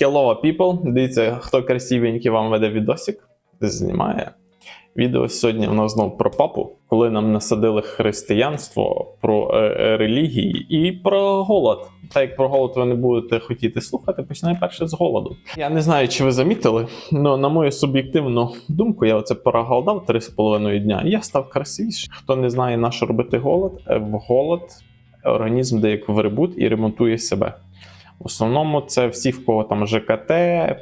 Hello, people! Дивіться, хто красивенький вам веде відосик, знімає. Відео сьогодні у нас знову про папу, коли нам насадили християнство, про е, е, релігії і про голод. Так як про голод ви не будете хотіти слухати, починаю перше з голоду. Я не знаю, чи ви замітили, але на мою суб'єктивну думку, я оце проголодав 3,5 дня, і я став красивіший. Хто не знає, на що робити голод, е, в голод організм дає як в ребут і ремонтує себе. В основному це всі, в кого там ЖКТ,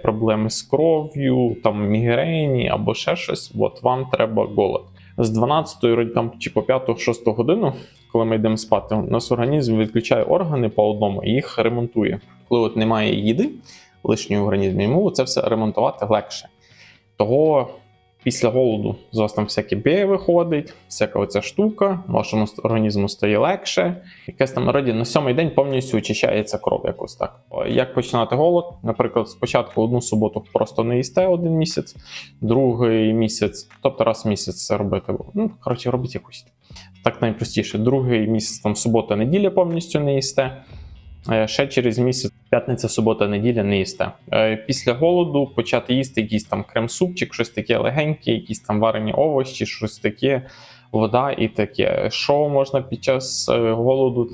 проблеми з кров'ю, там мігрені або ще щось. От вам треба голод. З 12 вроді там чи по 5-6 годину, коли ми йдемо спати, у нас організм відключає органи по одному і їх ремонтує. Коли от немає їди лишньої в організмі, йому це все ремонтувати легше. Того після голоду з вас там всякі бі виходить, всяка оця штука, вашому організму стає легше. Якась там вроді на сьомий день повністю очищається кров якось так. Як починати голод? Наприклад, спочатку одну суботу просто не їсте один місяць, другий місяць, тобто раз в місяць це робити. Ну, коротше, робіть якусь. Так найпростіше. Другий місяць там субота, неділя повністю не їсте. Е, Ще через місяць, п'ятниця, субота, неділя не їсте. Е, Після голоду почати їсти якийсь там крем-супчик, щось таке легеньке, якісь там варені овочі, щось таке, вода і таке. Що можна під час е, голоду?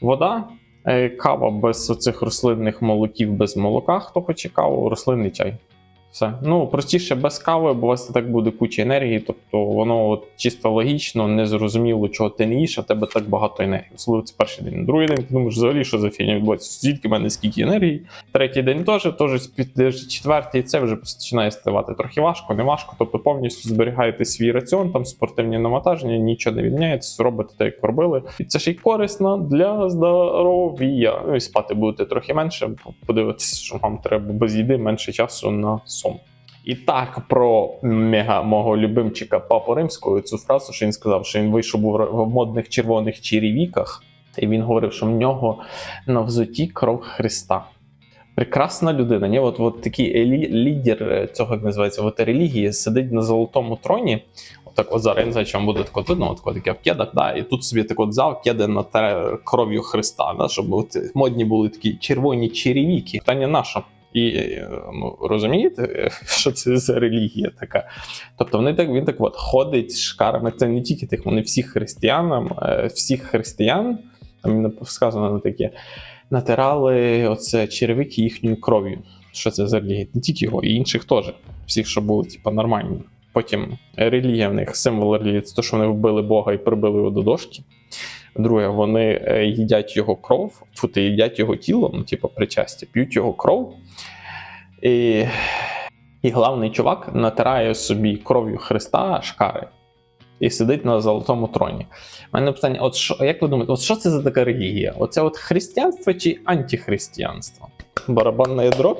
Вода, е, кава без оцих рослинних молоків, без молока, хто хоче каву, рослинний чай. Все. Ну, простіше без кави, бо у вас так буде куча енергії, тобто воно от чисто логічно, незрозуміло, чого ти не їш, а тебе так багато енергії. Особливо це перший день. Другий день ти думаєш, взагалі, що за фігня відбувається? Звідки в мене скільки енергії? Третій день теж, теж четвертий це вже починає ставати трохи важко, не важко. Тобто повністю зберігаєте свій раціон, там спортивні навантаження, нічого не відміняється, робите так, як робили. І це ще й корисно для здоров'я. Ну і спати будете трохи менше, подивитися, що вам треба без їди менше часу на сон. І так про мега мого любимчика Папу Римського цю фразу, що він сказав, що він вийшов в модних червоних черевіках, і він говорив, що в нього на взуті кров Христа. Прекрасна людина. Ні? От, от такий елі, лідер е, цього, як називається, от релігії, сидить на золотому троні. Отак, от зараз я не знаю, вам буде так от видно, от таке в кедах, да, і тут собі так от взяв кеди на кров'ю Христа, да, щоб от модні були такі червоні черевіки. Питання наше. І е, ну, розумієте, що це за релігія така? Тобто вони так він так от ходить з шкарами. Це не тільки тих, вони всіх християнам, е, всіх християн, там сказано на таке, натирали оце черевики їхньою кров'ю. Що це за релігія? Не тільки його, і інших теж. Всіх, що були, типу, нормальні. Потім релігія в них, символ релігії, це те, що вони вбили Бога і прибили його до дошки. Друге, вони е, їдять його кров, фути їдять його тіло, ну, типу, причастя, п'ють його кров. І, і главний чувак натирає собі кров'ю Христа шкари і сидить на золотому троні. У мене питання: от що, як ви думаєте, от що це за така релігія? Оце от християнство чи антихристиянство? Барабанна ядро.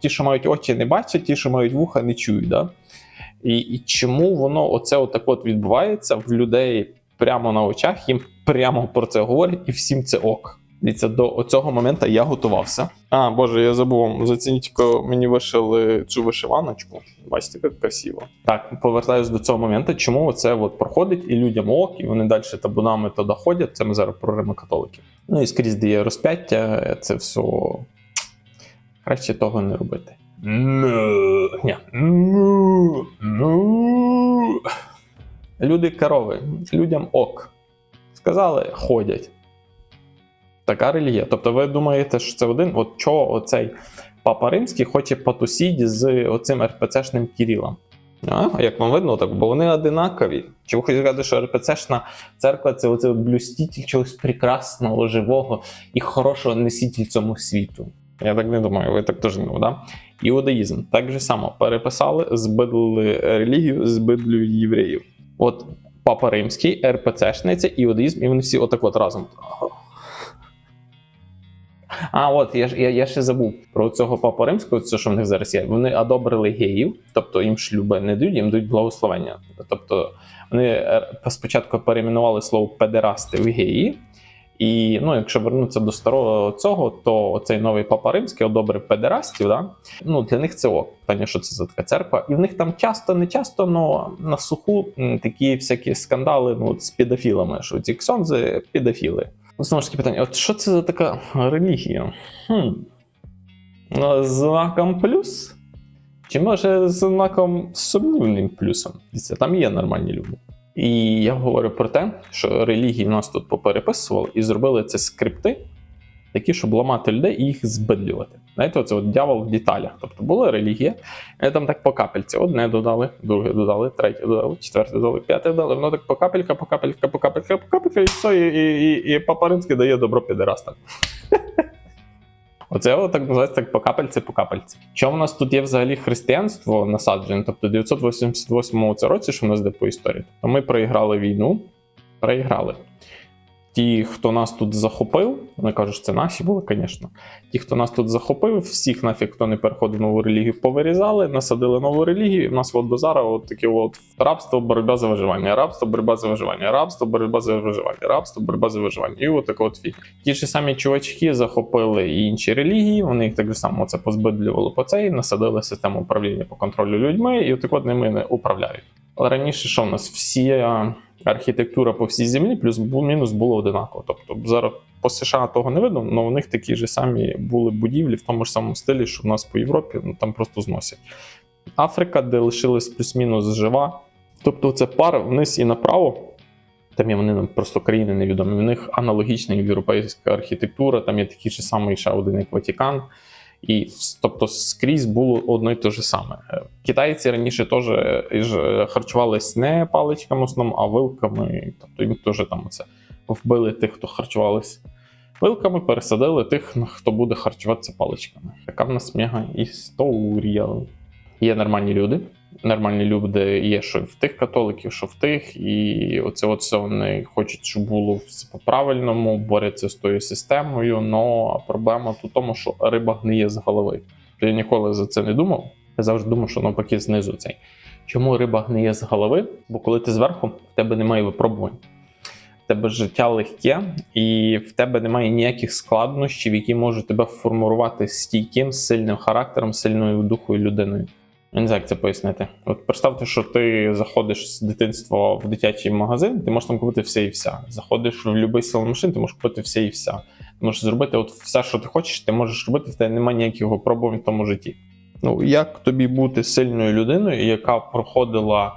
Ті, що мають очі, не бачать, ті, що мають вуха, не чують. Да? І, і чому воно оце отак от відбувається в людей прямо на очах, їм прямо про це говорять, і всім це ок. Дивіться, до цього моменту я готувався. А, боже, я забув зацініть, мені вишили цю вишиваночку. Бачите, як красиво. Так, повертаюсь до цього моменту, чому це от проходить і людям ок, і вони далі табунами туди ходять. Це ми зараз про римокатоликів. Ну і скрізь де розп'яття, це все краще того не робити. Ну, ні. Ну, ну. Люди корови, людям ок. Сказали, ходять. Така релігія. Тобто, ви думаєте, що це один? От чого оцей Папа Римський хоче потусіть з оцим РПЦшним Кірілом? А, як вам видно, так, бо вони одинакові. Чи ви хочете сказати, що РПЦшна церква це оце блюститель чогось прекрасного, живого і хорошого носитель цьому світу? Я так не думаю, ви так теж не да? Іудаїзм. Так же само переписали, збидлили релігію, збидлюють євреїв. От Папа Римський, РПЦшниця, це іудаїзм, і вони всі отак от разом. А, от я я, я ще забув про цього папу римського, це що в них зараз є. Вони одобрили геїв, тобто їм шлюби не дають, їм дають благословення. Тобто вони е, спочатку перейменували слово педерасти в геї. І ну, якщо вернутися до старого цього, то цей новий папа римський одобрив педерастів. Да? Ну для них це ок. Питання, що це за така церква. І в них там часто, не часто, но на суху такі всякі скандали ну, з педофілами, що ці ксьонзи педофіли. Ну, Знову ж таки питання: от що це за така релігія? Хм. знаком плюс? Чи може з знаком сумнівним плюсом? Там є нормальні люди. І я говорю про те, що релігії в нас тут попереписували і зробили це скрипти, такі, щоб ламати людей і їх збедлювати. Знаєте, оце от дьявол в деталях. Тобто була релігія, і там так по капельці. Одне додали, друге додали, третє додали, четверте додали, п'яте додали. Воно так по капелька, по капелька, по капелька, по капелька, і все, і, і, і, і Папа Римський дає добро підерастам. Оце так називається так по капельці, по капельці. Що в нас тут є взагалі християнство насаджене? Тобто в 988 це році, що в нас де по історії. Тобто ми проіграли війну, проіграли. Ті, хто нас тут захопив, вони кажуть, що це наші були, звісно. Ті, хто нас тут захопив, всіх нафіг, хто не переходив нову релігію, повирізали, насадили нову релігію. І в нас от до зараз от таке от рабство, боротьба за виживання, рабство, боротьба за виживання, рабство, боротьба за виживання, рабство, боротьба за виживання. І от таке от фіг. Ті ж самі чувачки захопили і інші релігії, вони їх так само це позбидлювали по цей, насадили систему управління по контролю людьми, і от так от ними не управляють. Раніше, що в нас всі архітектура по всій землі, плюс-мінус було одинаково. Тобто зараз по США того не видно, але у них такі ж самі були будівлі в тому ж самому стилі, що в нас по Європі, ну там просто зносять. Африка, де лишилась плюс-мінус жива. Тобто це пар вниз і направо. Там є вони нам просто країни невідомі. У них аналогічна європейська архітектура, там є такий же самий ще один як Ватикан. І тобто скрізь було одно і те ж саме. Е, Китайці раніше теж е, харчувались не паличками основному, а вилками. Тобто їм теж там оце вбили тих, хто харчувались вилками, пересадили тих, хто буде харчуватися паличками. Така в нас мега історія. Є нормальні люди. Нормальні люди є, що в тих католиків, що в тих, і оце вони хочуть, щоб було все по-правильному, борються з тою системою. Но проблема тут в тому, що риба гниє з голови. Я ніколи за це не думав. Я завжди думав, що навпаки знизу цей. Чому риба гниє з голови? Бо коли ти зверху, в тебе немає випробувань. В тебе життя легке, і в тебе немає ніяких складнощів, які можуть тебе формувати стійким, сильним характером, сильною духою людиною. Я не знаю, як це пояснити. От представте, що ти заходиш з дитинства в дитячий магазин, ти можеш там купити все і вся. Заходиш в будь-який салон машин, ти можеш купити все і вся. Ти можеш зробити от все, що ти хочеш, ти можеш робити, в тебе немає ніяких випробувань в тому житті. Ну, як тобі бути сильною людиною, яка проходила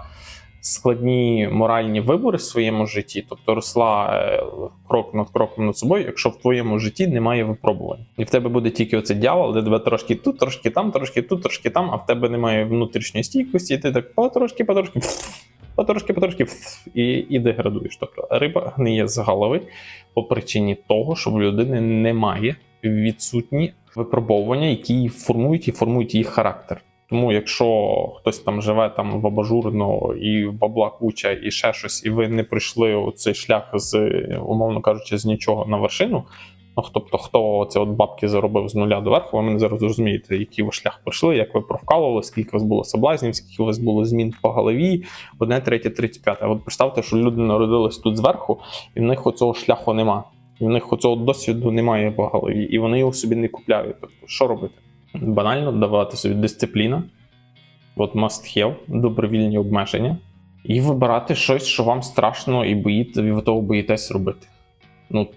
складні моральні вибори в своєму житті, тобто росла е, крок над кроком над собою, якщо в твоєму житті немає випробувань, і в тебе буде тільки оце дьявол, де тебе трошки тут, трошки там, трошки тут, трошки там, а в тебе немає внутрішньої стійкості, і ти так потрошки, потрошки, потрошки, потрошки і, і деградуєш. Тобто риба гниє з голови по причині того, що в людини немає відсутні випробовування, які формують і формують її характер. Тому, якщо хтось там живе там в абажурно і бабла куча, і ще щось, і ви не пройшли у цей шлях з, умовно кажучи, з нічого на вершину. Ну, тобто, хто це от бабки заробив з нуля до верху, ви мене зараз зрозумієте, який ви шлях пройшли, як ви провкалували, скільки у вас було соблазнів, скільки у вас було змін по голові, одне, третє, тридцять п'яте. От представте, що люди народились тут зверху, і в них оцього шляху нема. І в них оцього досвіду немає по голові, і вони його собі не купляють. Тобто, що робити? Банально давати собі дисципліна, от must have, добровільні обмеження, і вибирати щось, що вам страшно, і боїте, ви того боїтесь робити. Ну,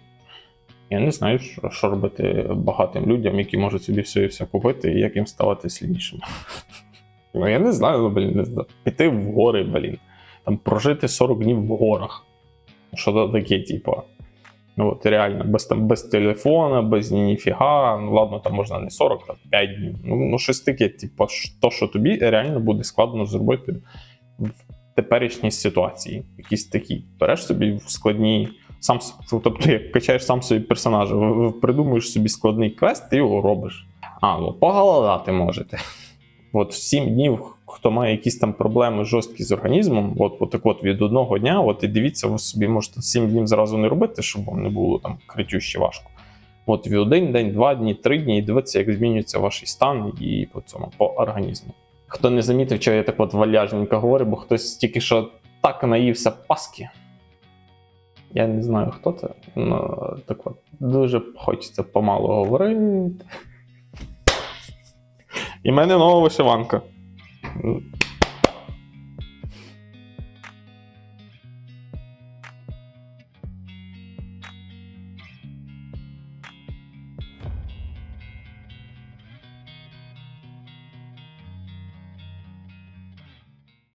я не знаю, що, що робити багатим людям, які можуть собі все і все купити, і як їм ставати сильнішими. Ну, я не знаю, ну, блін, не знаю. Піти в гори, блін. Там прожити 40 днів в горах. Що то таке, типу. Ну, от реально, без там без телефона, без ні ніфіга. Ну ладно, там можна не 40, там 5 днів. Ну, ну щось таке, типу, то, що тобі реально буде складно зробити в теперішній ситуації. Якісь такі. Береш собі в складні. Сам тобто, як качаєш сам собі персонажа, придумуєш собі складний квест, ти його робиш. А, ну поголодати можете. От в 7 днів, хто має якісь там проблеми жорсткі з організмом, от, от так от від одного дня, от і дивіться, ви собі можете 7 днів зразу не робити, щоб вам не було там критюще важко. От від один день, два дні, три дні, і дивитися, як змінюється ваш стан і по цьому по організму. Хто не замітив, що я так от валяжненько говорю, бо хтось тільки що так наївся паски. Я не знаю, хто це, але так от дуже хочеться помалу говорити. І в мене нова вишиванка.